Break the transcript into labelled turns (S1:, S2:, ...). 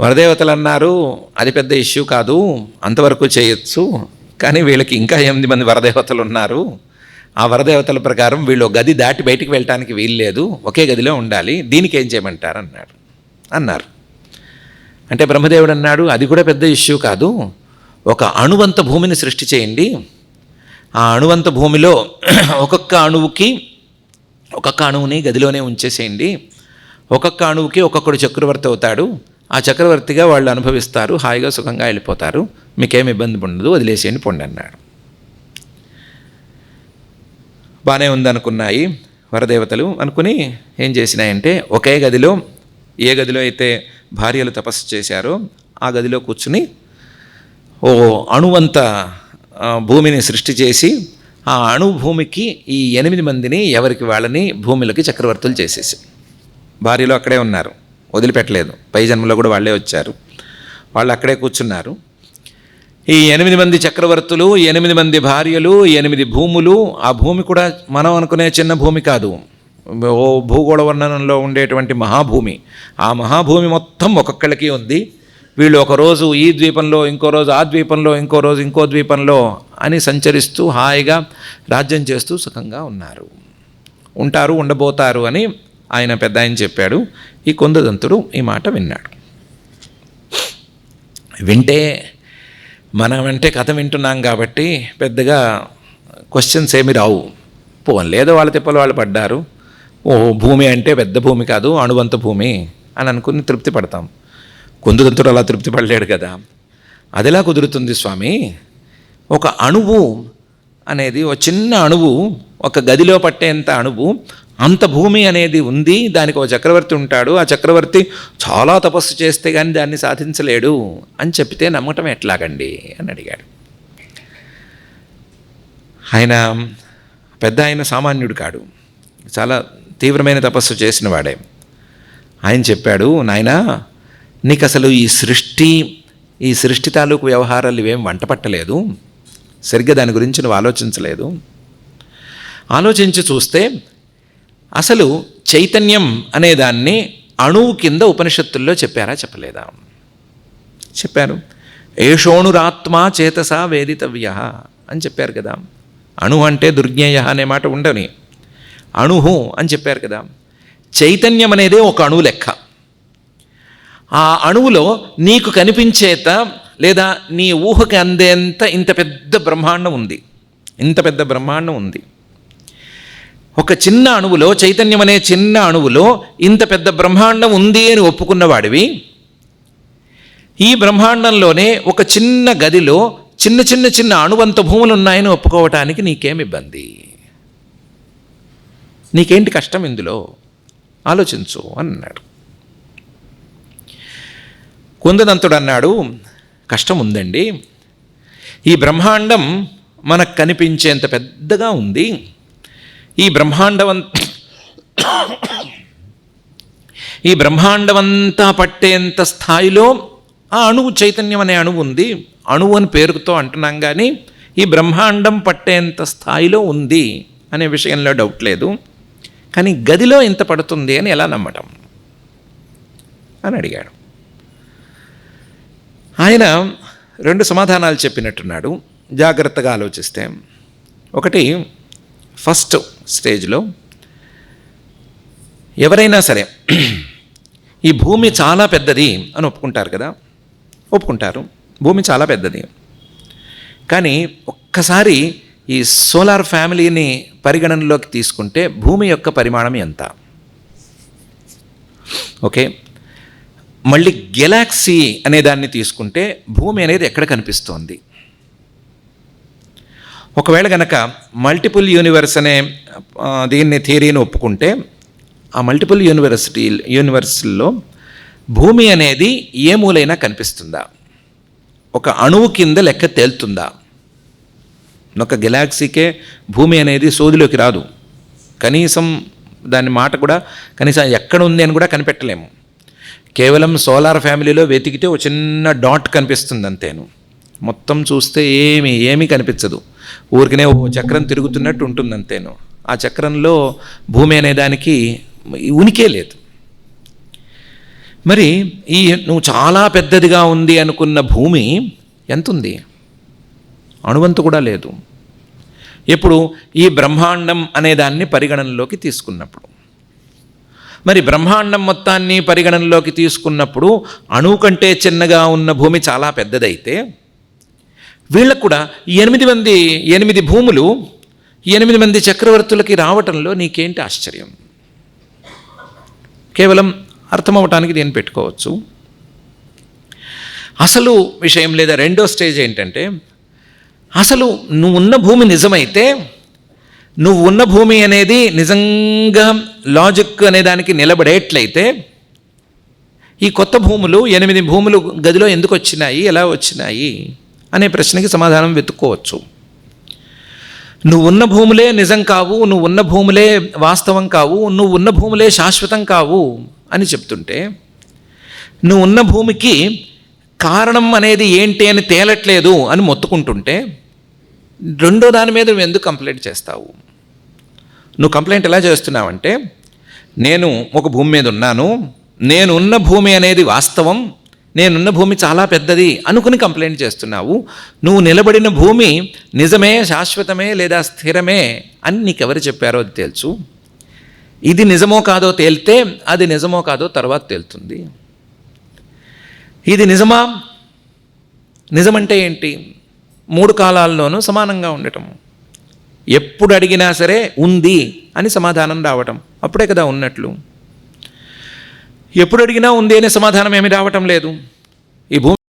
S1: వరదేవతలు అన్నారు అది పెద్ద ఇష్యూ కాదు అంతవరకు చేయొచ్చు. కానీ వీళ్ళకి ఇంకా ఎనిమిది మంది వరదేవతలు ఉన్నారు. ఆ వరదేవతల ప్రకారం వీళ్ళు గది దాటి బయటికి వెళ్ళటానికి వీలు లేదు. ఒకే గదిలో ఉండాలి. దీనికి ఏం చేయమంటారు? అన్నాడు అన్నారు. అంటే బ్రహ్మదేవుడు అన్నాడు అది కూడా పెద్ద ఇష్యూ కాదు. ఒక అణువంత భూమిని సృష్టి చేయండి. ఆ అణువంత భూమిలో ఒక్కొక్క అణువుకి ఒక్కొక్క అణువుని గదిలోనే ఉంచేసేయండి. ఒక్కొక్క అణువుకి ఒక్కొక్కడు చక్రవర్తి అవుతాడు. ఆ చక్రవర్తిగా వాళ్ళు అనుభవిస్తారు హాయిగా సుఖంగా వెళ్ళిపోతారు. మీకేం ఇబ్బంది ఉండదు వదిలేసేయండి పొండి అన్నాడు. బాగానే ఉందనుకున్నాయి వరదేవతలు. అనుకుని ఏం చేసినాయంటే ఒకే గదిలో ఏ గదిలో అయితే భార్యలు తపస్సు చేశారో ఆ గదిలో కూర్చుని ఓ అణువంత భూమిని సృష్టి చేసి ఆ అణు భూమికి ఈ ఎనిమిది మందిని ఎవరికి వాళ్ళని భూమిలోకి చక్రవర్తులు చేసేసి. భార్యలు అక్కడే ఉన్నారు. వదిలిపెట్టలేదు. పై జన్మలో కూడా వాళ్ళే వచ్చారు. వాళ్ళు అక్కడే కూర్చున్నారు. ఈ ఎనిమిది మంది చక్రవర్తులు ఎనిమిది మంది భార్యలు ఎనిమిది భూములు ఆ భూమి కూడా మనం అనుకునే చిన్న భూమి కాదు. ఓ భూగోళ వర్ణనంలో ఉండేటువంటి మహాభూమి. ఆ మహాభూమి మొత్తం ఒక్కొక్కళ్ళకి ఉంది. వీళ్ళు ఒక రోజు ఈ ద్వీపంలో ఇంకో రోజు ఆ ద్వీపంలో ఇంకో రోజు ఇంకో ద్వీపంలో అని సంచరిస్తూ హాయిగా రాజ్యం చేస్తూ సుఖంగా ఉన్నారు. ఉంటారు ఉండబోతారు అని ఆయన పెద్ద ఆయన చెప్పాడు ఈ కొందదంతుడు ఈ మాట విన్నాడు. వింటే మనం అంటే కథ వింటున్నాం కాబట్టి పెద్దగా క్వశ్చన్స్ ఏమి రావు. పోన్ లేదో వాళ్ళ తిప్పలు వాళ్ళు పడ్డారు ఓ భూమి అంటే పెద్ద భూమి కాదు అణువంత భూమి అని అనుకుని తృప్తి పడతాం. కొందుదంతుడు అలా తృప్తి పడలేడు కదా. అదిలా కుదురుతుంది స్వామి? ఒక అణువు అనేది ఒక చిన్న అణువు ఒక గదిలో పట్టేంత అణువు అంత భూమి అనేది ఉంది దానికి ఒక చక్రవర్తి ఉంటాడు ఆ చక్రవర్తి చాలా తపస్సు చేస్తే కానీ దాన్ని సాధించలేడు అని చెప్తే నమ్మటం ఎట్లాగండి అని అడిగాడు. ఆయన పెద్ద ఆయన సామాన్యుడు కాడు చాలా తీవ్రమైన తపస్సు చేసిన వాడే. ఆయన చెప్పాడు నాయనా నీకు అసలు ఈ సృష్టి ఈ సృష్టి తాలూకు వ్యవహారాలు ఇవేం వంట పట్టలేదు సరిగ్గా దాని గురించి నువ్వు ఆలోచించలేదు. ఆలోచించి చూస్తే అసలు చైతన్యం అనేదాన్ని అణువు కింద ఉపనిషత్తుల్లో చెప్పారా చెప్పలేదా? చెప్పారు. ఏషోణురాత్మా చేతసా వేదితవ్య అని చెప్పారు కదా. అణు అంటే దుర్జ్ఞేయ అనే మాట ఉండని. అణుహు అని చెప్పారు కదా. చైతన్యం అనేదే ఒక అణువు లెక్క. ఆ అణువులో నీకు కనిపించేత లేదా నీ ఊహకి అందేంత ఇంత పెద్ద బ్రహ్మాండం ఉంది. ఇంత పెద్ద బ్రహ్మాండం ఉంది. ఒక చిన్న అణువులో చైతన్యం అనే చిన్న అణువులో ఇంత పెద్ద బ్రహ్మాండం ఉంది అని ఒప్పుకున్నవాడివి ఈ బ్రహ్మాండంలోనే ఒక చిన్న గదిలో చిన్న చిన్న చిన్న అణువంత భూములు ఉన్నాయని ఒప్పుకోవటానికి నీకేం ఇబ్బంది? నీకేంటి కష్టం ఇందులో? ఆలోచించు అన్నాడు. కుందదంతుడు అన్నాడు కష్టం ఉందండి. ఈ బ్రహ్మాండం మనకు కనిపించేంత పెద్దగా ఉంది. ఈ బ్రహ్మాండవం ఈ బ్రహ్మాండమంతా పట్టేంత స్థాయిలో ఆ అణువు చైతన్యం అనే అణువు ఉంది. అణువు అని పేరుతో అంటున్నాం కానీ ఈ బ్రహ్మాండం పట్టేంత స్థాయిలో ఉంది అనే విషయంలో డౌట్ లేదు. కానీ గదిలో ఇంత పడుతుంది అని ఎలా నమ్మటం? అని అడిగాడు. ఆయన రెండు సమాధానాలు చెప్పినట్టున్నాడు. జాగ్రత్తగా ఆలోచిస్తే. ఒకటి ఫస్ట్ స్టేజ్లో ఎవరైనా సరే ఈ భూమి చాలా పెద్దది అని ఒప్పుకుంటారు కదా? ఒప్పుకుంటారు. భూమి చాలా పెద్దది. కానీ ఒక్కసారి ఈ సోలార్ ఫ్యామిలీని పరిగణనలోకి తీసుకుంటే భూమి యొక్క పరిమాణం ఎంత? ఓకే. మళ్ళీ గెలాక్సీ అనే దాన్ని తీసుకుంటే భూమి అనేది ఎక్కడ కనిపిస్తోంది? ఒకవేళ గనక మల్టిపుల్ యూనివర్స్ అనే దీన్ని థియరీని ఒప్పుకుంటే ఆ మల్టిపుల్ యూనివర్సిటీ యూనివర్స్లో భూమి అనేది ఏ మూలైనా కనిపిస్తుందా? ఒక అణువు కింద లెక్క తేలుతుందా? ఒక గెలాక్సీకే భూమి అనేది సోదిలోకి రాదు. కనీసం దాని మాట కూడా కనీసం ఎక్కడ ఉంది అని కూడా కనిపెట్టలేము. కేవలం సోలార్ ఫ్యామిలీలో వెతికితే ఒక చిన్న డాట్ కనిపిస్తుంది అంతేను మొత్తం చూస్తే ఏమి ఏమీ కనిపించదు. ఊరికనే ఓ చక్రం తిరుగుతున్నట్టు ఉంటుంది అంతేను ఆ చక్రంలో భూమి అనేదానికి ఉనికే లేదు. మరి ఈ నువ్వు చాలా పెద్దదిగా ఉంది అనుకున్న భూమి ఎంత ఉంది అణువంతు కూడా లేదు. ఇప్పుడు ఈ బ్రహ్మాండం అనే దాన్ని పరిగణనలోకి తీసుకున్నప్పుడు. మరి బ్రహ్మాండం మొత్తాన్ని పరిగణనలోకి తీసుకున్నప్పుడు అణువు కంటే చిన్నగా ఉన్న భూమి చాలా పెద్దదైతే వీళ్ళకు కూడా ఈ ఎనిమిది మంది ఎనిమిది భూములు ఈ ఎనిమిది మంది చక్రవర్తులకి రావటంలో నీకేంటి ఆశ్చర్యం? కేవలం అర్థమవటానికి దీన్ని పెట్టుకోవచ్చు. అసలు విషయం లేదా రెండో స్టేజ్ ఏంటంటే అసలు నువ్వు ఉన్న భూమి నిజమైతే నువ్వు ఉన్న భూమి అనేది నిజంగా లాజిక్ అనే దానికి నిలబడేట్లయితే ఈ కొత్త భూములు ఎనిమిది భూములు గదిలో ఎందుకు వచ్చినాయి ఎలా వచ్చినాయి? అనే ప్రశ్నకి సమాధానం వెతుక్కోవచ్చు. నువ్వు ఉన్న భూములే నిజం కావు నువ్వు ఉన్న భూములే వాస్తవం కావు నువ్వు ఉన్న భూములే శాశ్వతం కావు అని చెప్తుంటే నువ్వు ఉన్న భూమికి కారణం అనేది ఏంటి అని తేలట్లేదు అని మొత్తుకుంటుంటే రెండో దాని మీద నువ్వు ఎందుకు కంప్లైంట్ చేస్తావు? నువ్వు కంప్లైంట్ ఎలా చేస్తున్నావంటే నేను ఒక భూమి మీద ఉన్నాను నేను ఉన్న భూమి అనేది వాస్తవం నేనున్న భూమి చాలా పెద్దది అనుకుని కంప్లైంట్ చేస్తున్నావు. నువ్వు నిలబడిన భూమి నిజమే శాశ్వతమే లేదా స్థిరమే అని నీకెవరు చెప్పారో అది తెలుసు ఇది నిజమో కాదో తేలితే అది నిజమో కాదో తర్వాత తేలుతుంది. ఇది నిజమా? నిజమంటే ఏంటి? మూడు కాలాల్లోనూ సమానంగా ఉండటం. ఎప్పుడు అడిగినా సరే ఉంది అని సమాధానం రావటం. అప్పుడే కదా ఉన్నట్లు. ఎప్పుడు అడిగినా ఉంది అనే సమాధానం ఏమి రావటం లేదు. ఈ భూమి